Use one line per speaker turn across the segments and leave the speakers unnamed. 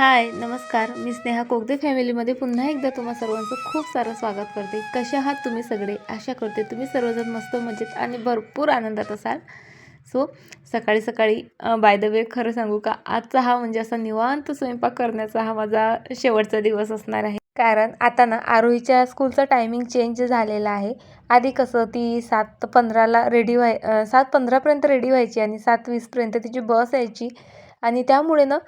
हाय नमस्कार. मी स्नेहा कोगदे फॅमिलीमध्ये पुन्हा एकदा तुम्हा सर्वांचं खूप सारं स्वागत करते. कसे आहात तुम्ही सगळे? आशा करते तुम्ही सर्वजण मस्त मजेत आणि भरपूर आनंदात असाल. सो सकाळी सकाळी बाय द वे खरं सांगू का? आजचा हा म्हणजे असा निवांत स्वयंपाक करण्याचा हा माझा शेवटचा दिवस असणार आहे. कारण आता ना आरोहीच्या स्कूलचं टायमिंग चेंज झालेला आहे. आधी कसं ती सात पंधराला रेडी व्हाय सात पंधरापर्यंत रेडी व्हायची आणि सात वीसपर्यंत तिची बस यायची. आणि त्यामुळे ना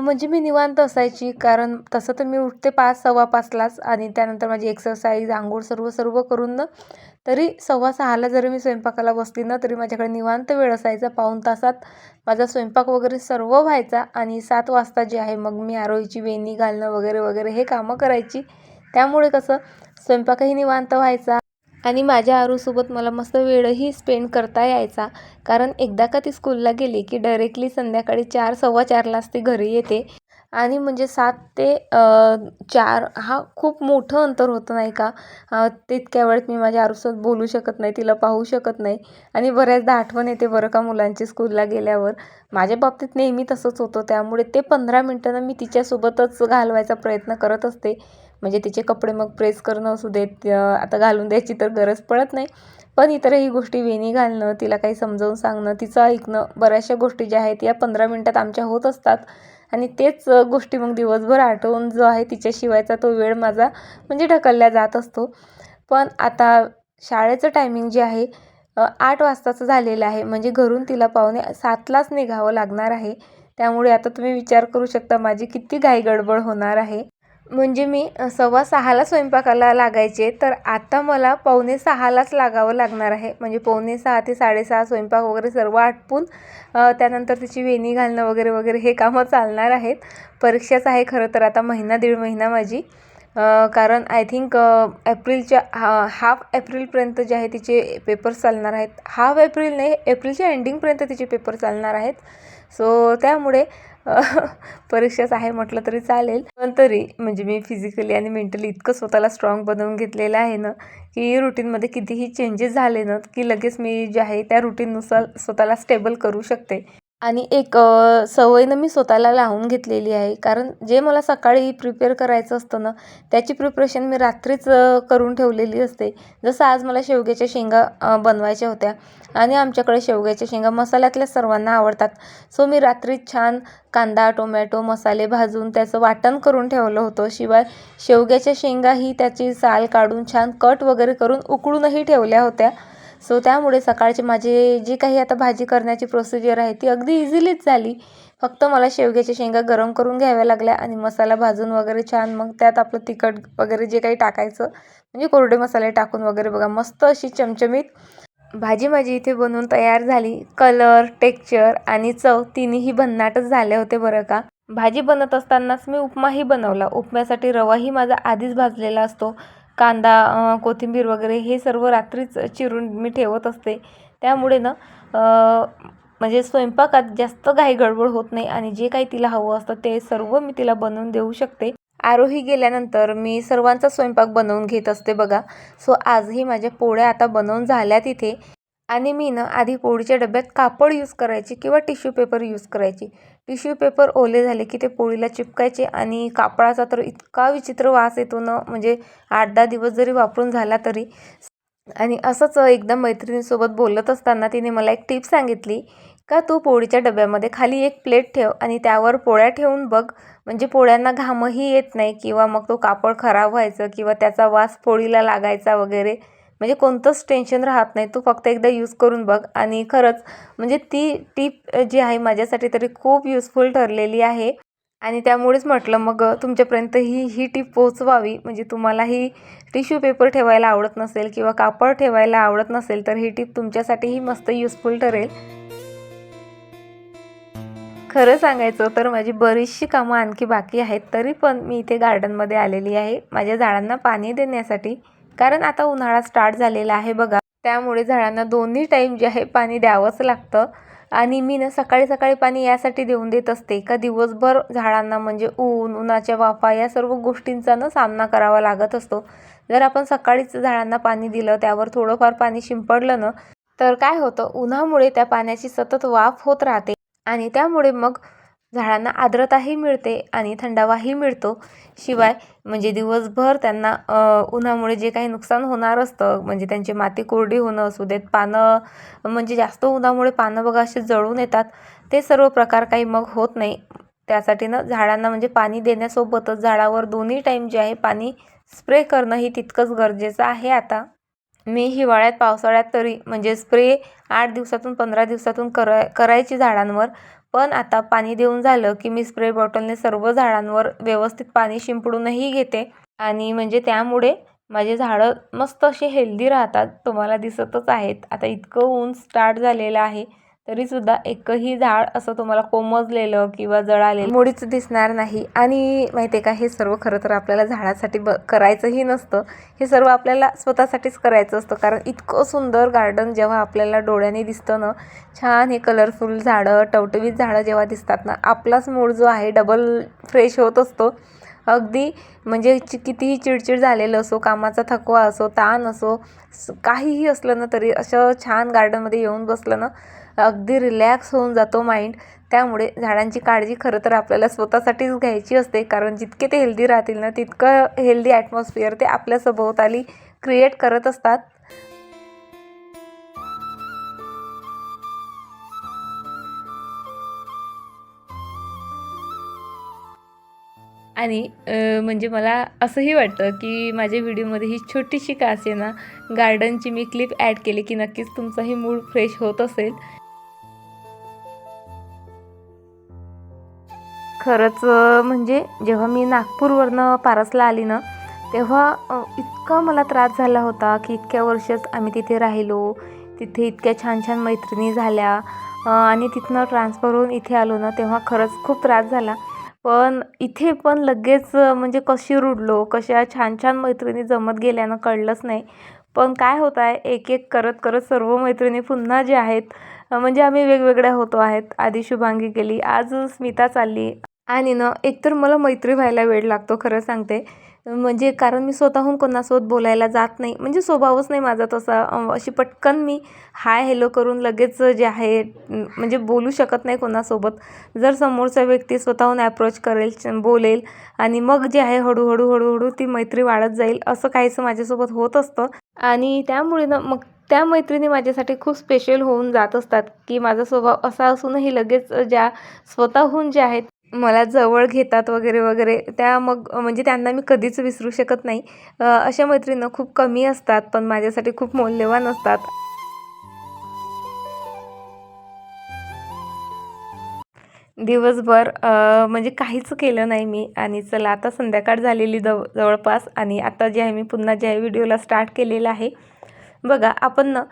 म्हणजे मी निवांत असायची. कारण तसं तर मी उठते पाच सव्वा पाचलाच आणि त्यानंतर माझी एक्सरसाइज आंघोळ सर्व सर्व करून ना तरी सव्वा सहाला जरी मी स्वयंपाकाला बसली ना तरी माझ्याकडे निवांत वेळ असायचा. पाऊण तासात माझा स्वयंपाक वगैरे सर्व व्हायचा आणि सात वाजता जे आहे मग मी आरोहीची वेणी घालणं वगैरे वगैरे हे कामं करायची. त्यामुळे कसं स्वयंपाकही निवांत व्हायचा. आणि माझ्या आरूसोबत मला मस्त वेळही स्पेंड करता यायचा. कारण एकदा का ती स्कूलला गेली की डायरेक्टली संध्याकाळी चार सव्वा चारलाच ती घरी येते. आणि म्हणजे सात ते चार हा खूप मोठं अंतर होतं नाही का? तितक्या वेळेत मी माझ्या आरूसोबत बोलू शकत नाही तिला पाहू शकत नाही. आणि बऱ्याचदा आठवण येते बरं का मुलांची स्कूलला गेल्यावर. माझ्या बाबतीत नेहमी तसंच होतं. त्यामुळे ते पंधरा मिनटानं मी तिच्यासोबतच घालवायचा प्रयत्न करत असते. म्हणजे तिचे कपडे मग प्रेस करणं असू देत आता घालून द्यायची तर गरज पडत नाही. पण इतरही गोष्टी वेणी घालणं तिला काही समजावून सांगणं तिचं ऐकणं बऱ्याचशा गोष्टी ज्या आहेत या पंधरा मिनटात आमच्या होत असतात. आणि तेच गोष्टी मग दिवसभर आठवून जो आहे तिच्याशिवायचा तो वेळ माझा म्हणजे ढकलला जात असतो. पण आता शाळेचं टायमिंग जे आहे आठ वाजताचं झालेलं आहे. म्हणजे घरून तिला पाहुणे सातलाच निघावं लागणार आहे. त्यामुळे आता तुम्ही विचार करू शकता माझी किती घाई गडबड होणार आहे. म्हणजे मी सव्वा सहाला स्वयंपाकाला लागायचे तर आता मला पावणे सहालाच लागावं लागणार आहे. म्हणजे पावणे सहा ते साडेसहा स्वयंपाक वगैरे सर्व आटपून त्यानंतर तिची वेणी घालणं वगैरे वगैरे हे कामं चालणार आहेत. परीक्षाच आहे खरं तर आता महिना दीड महिना माझी. कारण आय थिंक एप्रिलच्या हा हाफ एप्रिलपर्यंत जे आहे तिचे पेपर्स चालणार आहेत. हाफ एप्रिल नाही एप्रिलच्या एंडिंगपर्यंत तिचे पेपर चालणार आहेत. सो त्यामुळे परीक्षाच आहे म्हटलं तरी चालेल. पण तरी म्हणजे मी फिजिकली आणि मेंटली इतकं स्वतःला स्ट्रॉंग बनवून घेतलेलं आहे ना की रुटीनमध्ये कितीही चेंजेस झाले ना की लगेच मी जे आहे त्या रुटीननुसार स्वतःला स्टेबल करू शकते. आणि एक अ, सवयनं मी स्वतःला लावून घेतलेली आहे. कारण जे मला सकाळी प्रिपेअर करायचं असतं ना त्याची प्रिपरेशन मी रात्रीच करून ठेवलेली असते. जसं आज मला शेवग्याच्या शेंगा बनवायच्या होत्या आणि आमच्याकडे शेवग्याच्या शेंगा मसाल्यातल्या सर्वांना आवडतात. सो मी रात्री छान कांदा टोमॅटो मसाले भाजून त्याचं वाटण करून ठेवलं होतं. शिवाय शेवग्याच्या शेंगाही त्याची साल काढून छान कट वगैरे करून उकळूनही ठेवल्या होत्या. सो त्यामुळे सकाळची माझी जी काही आता भाजी करण्याची प्रोसिजर आहे ती अगदी इझिलीच झाली. फक्त मला शेवग्याच्या शेंगा गरम करून घ्याव्या लागल्या आणि मसाला भाजून वगैरे छान मग त्यात आपलं तिखट वगैरे जे काही टाकायचं म्हणजे कोरडे मसाले टाकून वगैरे बघा मस्त अशी चमचमीत भाजी माझी इथे बनवून तयार झाली. कलर टेक्चर आणि चव तिन्हीही भन्नाटच झाले होते बरं का. भाजी बनत असतानाच मी उपमाही बनवला. उपम्यासाठी रवाही माझा आधीच भाजलेला असतो. कांदा कोथिंबीर वगैरे हे सर्व रात्रीच चिरून मी ठेवत असते. त्यामुळे ना म्हणजे स्वयंपाकात जास्त घाई गडबड होत नाही आणि जे काही तिला हवं असतं ते सर्व मी तिला बनवून देऊ शकते. आरोही गेल्यानंतर मी सर्वांचा स्वयंपाक बनवून घेत असते बघा. सो आजही माझ्या पोळ्या आता बनवून झाल्या तिथे आणि मी ना आधी पोळीच्या डब्यात कापड यूज करायची किंवा टिश्यू पेपर यूज करायची. टिश्यू पेपर ओले झाले की ते पोळीला चिपकायचे आणि कापडाचा तर इतका विचित्र वास येतो ना म्हणजे आठ दहा दिवस जरी वापरून झाला तरी. आणि असंच एकदा मैत्रिणीसोबत बोलत असताना तिने मला एक टिप सांगितली का तू पोळीच्या डब्यामध्ये खाली एक प्लेट ठेव आणि त्यावर पोळ्या ठेवून बघ म्हणजे पोळ्यांना घामही येत नाही किंवा मग तो कापड खराब व्हायचं किंवा त्याचा वास पोळीला लागायचा वगैरे. म्हणजे कोणतंच टेन्शन राहत नाही. तू फक्त एकदा यूज करून बघ. आणि खरंच म्हणजे ती टीप जी आहे माझ्यासाठी तरी खूप युजफुल ठरलेली आहे. आणि त्यामुळेच म्हटलं मग तुमच्यापर्यंत ही ही टीप पोहोचवावी. म्हणजे तुम्हालाही टिश्यू पेपर ठेवायला आवडत नसेल किंवा कापड ठेवायला आवडत नसेल तर ही टीप तुमच्यासाठीही मस्त युजफुल ठरेल. खरं सांगायचं तर माझी बरीचशी कामं आणखी बाकी आहेत. तरी पण मी इथे गार्डनमध्ये आलेली आहे. माझ्या झाडांना पाणी देण्यासाठी. कारण आता उन्हाळा स्टार्ट झालेला आहे बघा. त्यामुळे झाडांना दोन्ही टाईम जे आहे पाणी द्यावंच लागतं. आणि मी ना सकाळी सकाळी पाणी यासाठी देऊन देत असते. का दिवसभर झाडांना म्हणजे ऊन उन्हाच्या वाफा या सर्व गोष्टींचा ना सामना करावा लागत असतो. जर आपण सकाळीच झाडांना पाणी दिलं त्यावर थोडंफार पाणी शिंपडलं ना तर काय होतं? उन्हामुळे त्या पाण्याची सतत वाफ होत राहते. आणि त्यामुळे मग झाडांना आर्द्रताही मिळते आणि थंडावाही मिळतो. शिवाय म्हणजे दिवसभर त्यांना उन्हामुळे जे काही नुकसान होणार असतं म्हणजे त्यांची माती कोरडी होणं असू देत पानं म्हणजे जास्त उन्हामुळे पानं बघा असे जळून येतात. ते सर्व प्रकार काही मग होत नाही. त्यासाठी ना झाडांना म्हणजे पाणी देण्यासोबतच झाडावर दोन्ही टाईम जे आहे पाणी स्प्रे करणं ही तितकंच गरजेचं आहे आता. मी हिवाळ्यात पावसाळ्यात तरी म्हणजे स्प्रे आठ दिवसातून पंधरा दिवसातून करा करायची झाडांवर. पण आता पाणी देऊन झालं की मी स्प्रे बॉटलने सर्व झाडांवर व्यवस्थित पाणी शिंपडूनही घेते. आणि म्हणजे त्यामुळे माझे झाडं मस्त असे हेल्दी राहतात तुम्हाला दिसतच आहेत. आता इतकं ऊन स्टार्ट झालेलं आहे. तरीसुद्धा एकही झाड असं तुम्हाला कोमजलेलं किंवा जळालेलं मुळीच दिसणार नाही. आणि माहिती आहे का हे सर्व खरं तर आपल्याला झाडासाठी ब करायचंही नसतं. हे सर्व आपल्याला स्वतःसाठीच करायचं असतं. कारण इतकं सुंदर गार्डन जेव्हा आपल्याला डोळ्याने दिसतं ना छान हे कलरफुल झाडं टवटवीत झाडं जेव्हा दिसतात ना आपलाच मूड जो आहे डबल फ्रेश होत असतो. अगदी म्हणजे चि कितीही चिडचिड झालेलं असो कामाचा थकवा असो ताण असो स- काहीही असलं ना तरी असं छान गार्डनमध्ये येऊन बसलं ना अगदी रिलॅक्स होऊन जातो माइंड त्यामुळे झाडांची काळजी खरं तर आपल्याला स्वतःसाठीच घ्यायची असते. कारण जितके ते हेल्दी राहतील ना तितकं हेल्दी ॲटमॉस्फिअर ते आपल्या सभोवताली क्रिएट करत असतात. आणि म्हणजे मला असंही वाटतं की माझ्या व्हिडिओमध्ये ही छोटीशी का असे ना गार्डनची मी क्लिप ॲड केली की नक्कीच तुमचाही मूड फ्रेश होत असेल. खरंच म्हणजे जेव्हा मी नागपूरवरनं पारसला आली ना तेव्हा इतका मला त्रास झाला होता की इतक्या वर्षच आम्ही तिथे राहिलो तिथे इतक्या छान छान मैत्रिणी झाल्या आणि तिथनं ट्रान्सफर होऊन इथे आलो ना तेव्हा खरंच खूप त्रास झाला. पण इथे पण लगेच म्हणजे कशी रुडलो कशा छान छान मैत्रिणी जमत गेल्यानं कळलंच नाही. पण काय होत आहे एक एक करत करत सर्व मैत्रिणी पुन्हा जे आहेत म्हणजे आम्ही वेगवेगळ्या होतो आहेत. आधी शुभांगी गेली आज स्मिता चालली. आणि ना एकतर मला मैत्री व्हायला वेळ लागतो खरं सांगते. म्हणजे कारण मी स्वतःहून कोणासोबत बोलायला जात नाही. म्हणजे स्वभावच नाही माझा तसा. अशी पटकन मी हाय हॅलो करून लगेच जे आहे म्हणजे बोलू शकत नाही कोणासोबत. जर समोरचा व्यक्ती स्वतःहून ॲप्रोच करेल बोलेल आणि मग जे आहे हळूहळू हळूहळू ती मैत्री वाढत जाईल असं काहीसं माझ्यासोबत होत असतं. आणि त्यामुळे ना मग त्या मैत्रिणी माझ्यासाठी खूप स्पेशल होऊन जात असतात की माझा स्वभाव असा असूनही लगेच ज्या स्वतःहून जे आहेत मला जवळ घेतात वगैरे वगैरे त्या मग म्हणजे त्यांना मी कधीच विसरू शकत नाही. अशा मैत्रिणी खूप कमी असतात पण माझ्यासाठी खूप मौल्यवान असतात. दिवसभर म्हणजे काहीच केलं नाही मी आणि चला आता संध्याकाळ झालेली जव जवळपास आणि आता जे आहे मी पुन्हा जे आहे व्हिडिओला स्टार्ट केलेला आहे. बघा आपण ना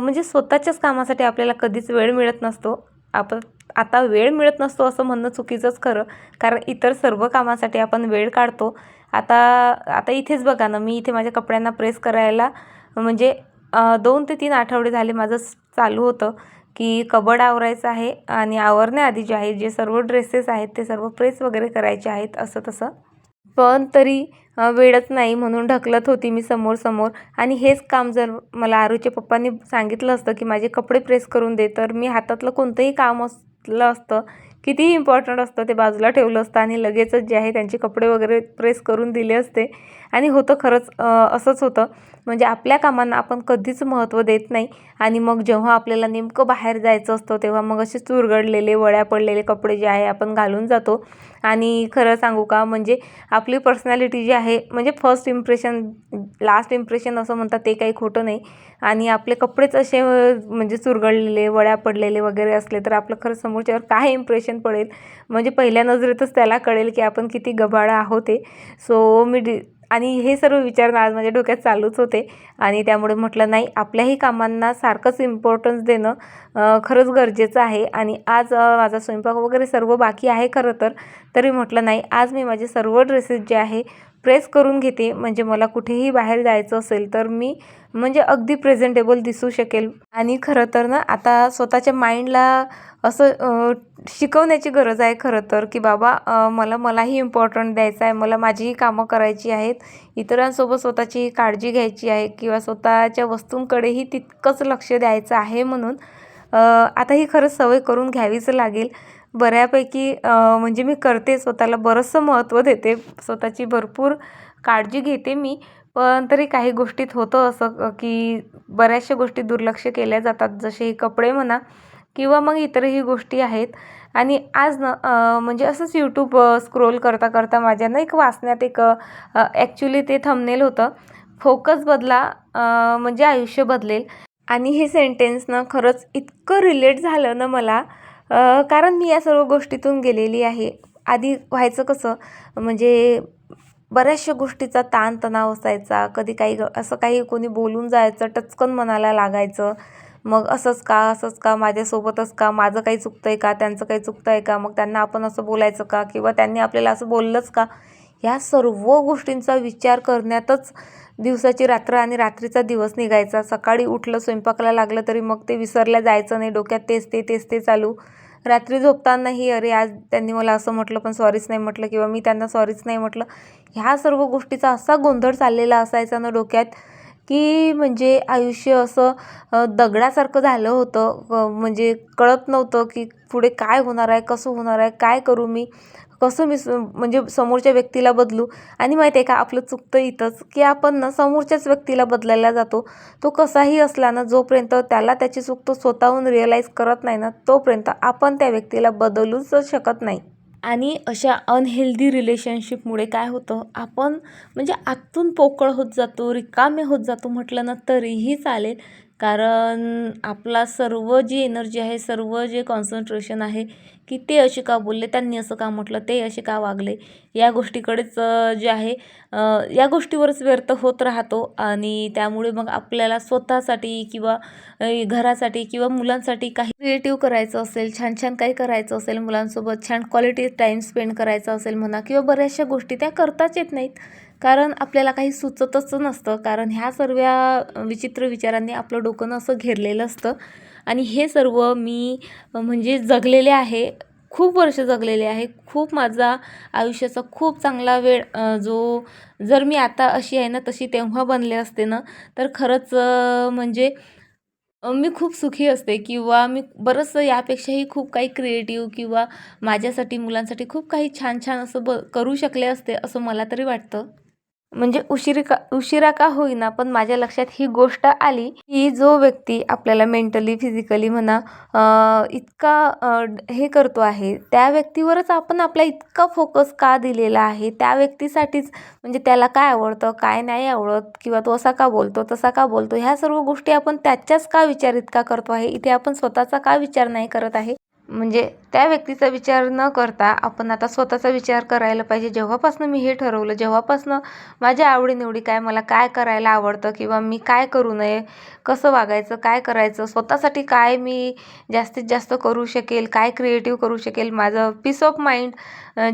म्हणजे स्वतःच्याच कामासाठी आपल्याला कधीच वेळ मिळत नसतो. आपण आता वेळ मिळत नसतो असं म्हणणं चुकीचंच खरं. कारण इतर सर्व कामासाठी आपण वेळ काढतो. आता आता इथेच बघा ना मी इथे माझ्या कपड्यांना प्रेस करायला म्हणजे दोन ते तीन आठवडे झाले माझं चालू होतं की कबड आवरायचं आहे आणि आवरण्याआधी जे आहे जे सर्व ड्रेसेस आहेत ते सर्व प्रेस वगैरे करायचे आहेत असं तसं. पण तरी वेळच नाही म्हणून ढकलत होती मी समोर समोर आणि हेच काम जर मला आरूच्या पप्पांनी सांगितलं असतं की माझे कपडे प्रेस करून दे तर मी हातातलं कोणतंही काम घातलं असतं. कितीही इम्पॉर्टंट असतं ते बाजूला ठेवलं असतं आणि लगेचच जे आहे त्यांचे कपडे वगैरे प्रेस करून दिले असते. आणि होतं खरंच असंच होतं. म्हणजे आपल्या कामांना आपण कधीच महत्त्व देत नाही. आणि मग जेव्हा आपल्याला नेमकं बाहेर जायचं असतं तेव्हा मग असे चुरगडलेले वळ्या पडलेले कपडे जे आहे आपण घालून जातो. आणि खरं सांगू का म्हणजे आपली पर्सनॅलिटी जी आहे म्हणजे फर्स्ट इम्प्रेशन लास्ट इम्प्रेशन असं म्हणतात ते काही खोटं नाही. आणि आपले कपडेच असे म्हणजे चुरगडलेले वळ्या पडलेले वगैरे असले तर आपलं खरं समोरच्यावर काय इम्प्रेशन पडेल? म्हणजे पहिल्या नजरेतच त्याला कळेल की आपण किती गबाळा आहोत ते सो मी डि आणि हे सर्व विचार आज माझ्या डोक्यात चालूच होते. आणि त्यामुळे म्हटलं नाही आपल्याही कामांना सारखंच इम्पॉर्टन्स देणं खरंच गरजेचं आहे. आणि आज माझा स्वयंपाक वगैरे सर्व बाकी आहे खरं तर. तरी म्हटलं नाही आज मी माझे सर्व ड्रेसेस जे आहे प्रेस करून घेते. म्हणजे मला कुठेही बाहेर जायचं असेल तर मी म्हणजे अगदी प्रेझेंटेबल दिसू शकेल. आणि खरं तर ना आता स्वतःच्या माइंडला असं शिकवण्याची गरज आहे खरं तर की बाबा मला मलाही इम्पॉर्टंट द्यायचं आहे. मला माझीही कामं करायची आहेत. इतरांसोबत स्वतःची काळजी घ्यायची आहे किंवा स्वतःच्या वस्तूंकडेही तितकंच लक्ष द्यायचं आहे म्हणून आता ही खरंच सवय करून घ्यावीच लागेल. बऱ्यापैकी म्हणजे मी करते स्वतःला बरंचसं महत्त्व देते. स्वतःची भरपूर काळजी घेते मी. पण तरी काही गोष्टीत होतं असं की बऱ्याचशा गोष्टी दुर्लक्ष केल्या जातात. जसे कपडे म्हणा किंवा मग इतरही गोष्टी आहेत. आणि आज न म्हणजे असंच यूट्यूब स्क्रोल करता करता माझ्या ना एक वाचण्यात एक ॲक्च्युली ते थंबनेल होतं. फोकस बदला म्हणजे आयुष्य बदलेल. आणि हे सेंटेन्स ना खरंच इतकं रिलेट झालं ना मला कारण मी या सर्व गोष्टीतून गेलेली आहे. आधी व्हायचं कसं म्हणजे बऱ्याचशा गोष्टीचा ताणतणाव असायचा. कधी काही ग- असं काही कोणी बोलून जायचं टचकन मनाला लागायचं. मग असंच का असंच का माझ्यासोबतच का माझं काही चुकतं आहे का त्यांचं काही चुकतं आहे का मग त्यांना आपण असं बोलायचं का किंवा त्यांनी आपल्याला असं बोललंच का? ह्या सर्व गोष्टींचा विचार करण्यातच दिवसाची रात्र आणि रात्रीचा दिवस निघायचा. सकाळी उठलं स्वयंपाकाला लागलं तरी मग ते विसरल्या जायचं नाही. डोक्यात तेच ते तेच ते चालू. रात्री झोपतानाही अरे आज त्यांनी मला असं म्हटलं पण सॉरीच नाही म्हटलं किंवा मी त्यांना सॉरीच नाही म्हटलं. ह्या सर्व गोष्टीचा असा गोंधळ चाललेला असायचा ना डोक्यात. की म्हणजे आयुष्य असं दगडासारखं झालं होतं. म्हणजे कळत नव्हतं की पुढे काय होणार आहे कसं होणार आहे काय करू मी कसं मी स म्हणजे समोरच्या व्यक्तीला बदलू. आणि माहिती आहे का आपलं चुकतं इथंच की आपण ना समोरच्याच व्यक्तीला बदलायला जातो. तो कसाही असला ना जोपर्यंत त्याला त्याची चूक तो स्वतःहून रिअलाईज करत नाही ना तोपर्यंत आपण त्या व्यक्तीला बदलूच शकत नाही. आणि अशा अनहेल्दी रिलेशनशिपमुळे काय होतं? आपण म्हणजे आतून पोकळ होत जातो रिकामे होत जातो म्हटलं ना तरीही चालेल. कारण आपला सर्व जी एनर्जी आहे सर्व जे कॉन्सन्ट्रेशन आहे की ते असे का बोलले त्यांनी असं का म्हटलं ते असे का वागले या गोष्टीकडेच जे आहे या गोष्टीवरच व्यर्थ होत राहतो. आणि त्यामुळे मग आपल्याला स्वतःसाठी किंवा घरासाठी किंवा मुलांसाठी काही क्रिएटिव्ह करायचं असेल छान छान काही करायचं असेल मुलांसोबत छान क्वालिटी टाईम स्पेंड करायचा असेल म्हणा किंवा बऱ्याचशा गोष्टी त्या करताच येत नाहीत. कारण आपल्याला काही सुचतच नसतं. कारण ह्या सर्व विचित्र विचारांनी आपलं डोकं असं घेरलेलं असतं. आणि हे सर्व मी म्हणजे जगलेले आहे खूप वर्ष जगलेले आहे खूप माझा आयुष्याचा खूप चांगला वेळ जो जर मी आता अशी आहे ना तशी तेव्हा बनले असते ना तर खरंच म्हणजे मी खूप सुखी असते. किंवा मी बरंचसं यापेक्षाही खूप काही क्रिएटिव्ह किंवा माझ्यासाठी मुलांसाठी खूप काही छान छान असं ब करू शकले असते असं मला तरी वाटतं. म्हणजे उशीर का उशिरा का होईना पण माझ्या लक्षात ही गोष्ट आली की जो व्यक्ती आपल्याला मेंटली फिजिकली म्हणा इतका हे करतो आहे त्या व्यक्तीवरच आपण आपला इतका फोकस का दिलेला आहे? त्या व्यक्तीसाठीच म्हणजे त्याला काय आवडतं काय नाही आवडत किंवा तो असा का बोलतो तसा का बोलतो? ह्या सर्व गोष्टी आपण त्याच्याच का विचारित का करतो आहे? इथे आपण स्वतःचा का विचार नाही करत आहे? म्हणजे त्या व्यक्तीचा विचार न करता आपण आता स्वतःचा विचार करायला पाहिजे. जेव्हापासनं मी हे ठरवलं जेव्हापासनं माझ्या आवडीनिवडी काय मला काय करायला आवडतं किंवा मी काय करू नये कसं वागायचं काय करायचं स्वतःसाठी काय मी जास्तीत जास्त करू शकेल काय क्रिएटिव्ह करू शकेल माझं पीस ऑफ माइंड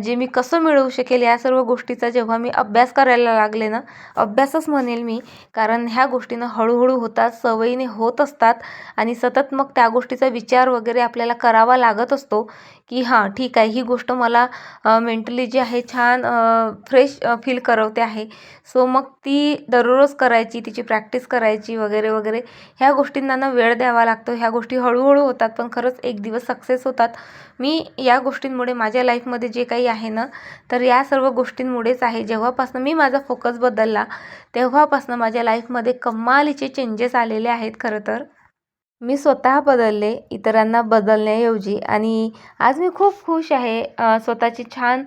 जे मी कसं मिळवू शकेल या सर्व गोष्टीचा जेव्हा मी अभ्यास करायला लागले ना अभ्यासच म्हणेल मी. कारण ह्या गोष्टीनं हळूहळू होतात सवयीने होत असतात आणि सतत मग त्या गोष्टीचा विचार वगैरे आपल्याला करावा लागत असतो की हां ठीक आहे. ही गोष्ट मला मेंटली जी आहे छान फ्रेश फील करवते आहे. सो मग ती दररोज करायची तिची प्रॅक्टिस करायची वगैरे वगैरे ह्या गोष्टींना ना वेळ द्यावा लागतो. ह्या गोष्टी हळूहळू होतात पण खरंच एक दिवस सक्सेस होतात. मी या गोष्टींमुळे माझ्या लाईफमध्ये जे काही आहे ना तर या सर्व गोष्टींमुळेच आहे. जेव्हापासून मी माझा फोकस बदलला तेव्हापासून माझ्या लाईफमध्ये कमालीचे चेंजेस आलेले आहेत खरं तर. मी स्वतः बदलले इतरांना बदलण्याऐवजी आणि आज मी खूप खुश आहे. स्वतःची छान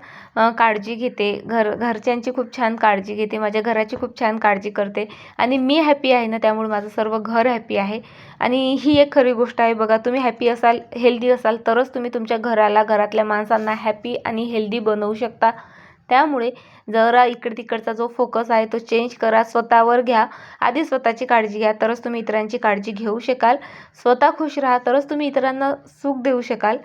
काळजी घेते. घर घरच्यांची खूप छान काळजी घेते. माझ्या घराची खूप छान काळजी करते. आणि मी हॅपी आहे ना त्यामुळे माझं सर्व घर हॅपी आहे. आणि ही एक खरी गोष्ट आहे बघा तुम्ही हॅपी असाल हेल्दी असाल तरच तुम्ही तुमच्या घराला घरातल्या माणसांना हॅपी आणि हेल्दी बनवू शकता. त्यामुळे जरा इकडे तिकडचा जो फोकस आहे तो चेंज करा. स्वतःवर घ्या. आधी स्वतःची काळजी घ्या. तरच तुम्ही इतरांची काळजी घेऊ शकाल. स्वतः खुश राहा. तरच तुम्ही इतरांना सुख देऊ शकाल.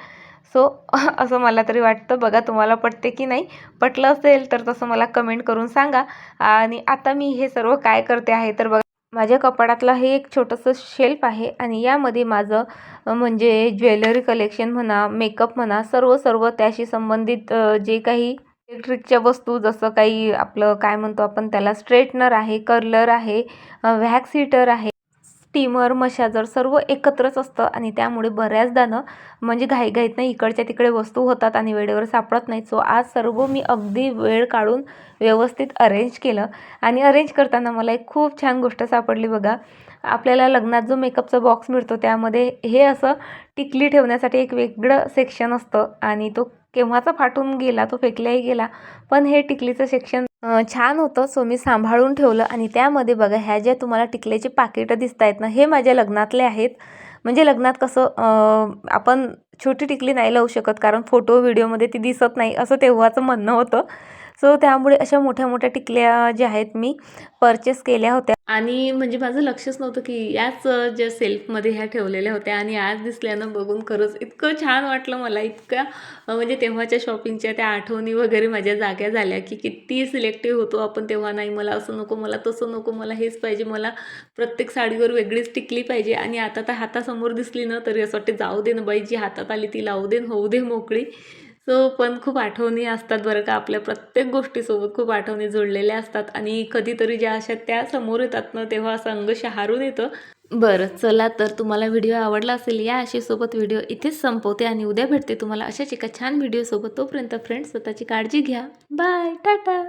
सो असं मला तरी वाटतं. बघा तुम्हाला पटते की नाही. पटलं असेल तर तसं मला कमेंट करून सांगा. आणि आता मी हे सर्व काय करते आहे तर बघा माझ्या कपाडातलं हे एक छोटंसं शेल्फ आहे आणि यामध्ये माझं म्हणजे ज्वेलरी कलेक्शन म्हणा मेकअप म्हणा सर्व सर्व त्याशी संबंधित जे काही इलेक्ट्रिकच्या वस्तू जसं काही आपलं काय म्हणतो आपण त्याला स्ट्रेटनर आहे कर्लर आहे व्हॅक्स हिटर आहे स्टीमर मशाजर सर्व एकत्रच असतं आणि त्यामुळे बऱ्याचदा म्हणजे ना म्हणजे घाईघाईतनं इकडच्या तिकडे वस्तू होतात आणि वेळेवर सापडत नाहीत. सो आज सर्व मी अगदी वेळ काढून व्यवस्थित अरेंज केलं आणि अरेंज करताना मला एक खूप छान गोष्ट सापडली बघा. आपल्याला लग्नात जो मेकअपचा बॉक्स मिळतो त्यामध्ये हे असं टिकली ठेवण्यासाठी एक वेगळं सेक्शन असतं आणि तो केव्हाचा फाटून गेला तो फेकल्याही गेला. पण हे टिकलीचं सेक्शन छान होतं. सो मी सांभाळून ठेवलं. आणि त्यामध्ये बघा ह्या ज्या तुम्हाला टिकल्याची पाकिटं दिसत आहेत ना हे माझ्या लग्नातले आहेत. म्हणजे लग्नात कसं आपण छोटी टिकली नाही लावू शकत. कारण फोटो व्हिडिओमध्ये ती दिसत नाही असं तेव्हाचं म्हणणं होतं. सो त्यामुळे अशा मोठ्या मोठ्या टिकल्या ज्या आहेत मी परचेस केल्या होत्या. आणि म्हणजे माझं लक्षच नव्हतं की याच ज्या सेल्फमध्ये ह्या ठेवलेल्या होत्या आणि आज दिसल्यानं बघून खरंच इतकं छान वाटलं मला. इतक्या म्हणजे तेव्हाच्या शॉपिंगच्या त्या आठवणी वगैरे माझ्या जाग्या झाल्या की किती सिलेक्टिव्ह होतो आपण तेव्हा. नाही मला असं नको मला तसं नको मला हेच पाहिजे मला प्रत्येक साडीवर वेगळीच टिकली पाहिजे. आणि आता तर हातासमोर दिसली ना तरी असं वाटते जाऊ दे ना बाई जी हातात आली ती लावू दे न होऊ दे मोकळी. सो पण खूप आठवणी असतात बरं का आपल्या प्रत्येक गोष्टीसोबत खूप आठवणी जोडलेल्या असतात. आणि कधीतरी ज्या अशा त्या समोर येतात ना तेव्हा असं अंग शहारून येतं. बरं चला तर तुम्हाला व्हिडिओ आवडला असेल या आशेसोबत व्हिडिओ इथेच संपवते आणि उद्या भेटते तुम्हाला अशाच एका छान व्हिडिओसोबत. तोपर्यंत फ्रेंड्स स्वतःची काळजी घ्या. बाय टाटा!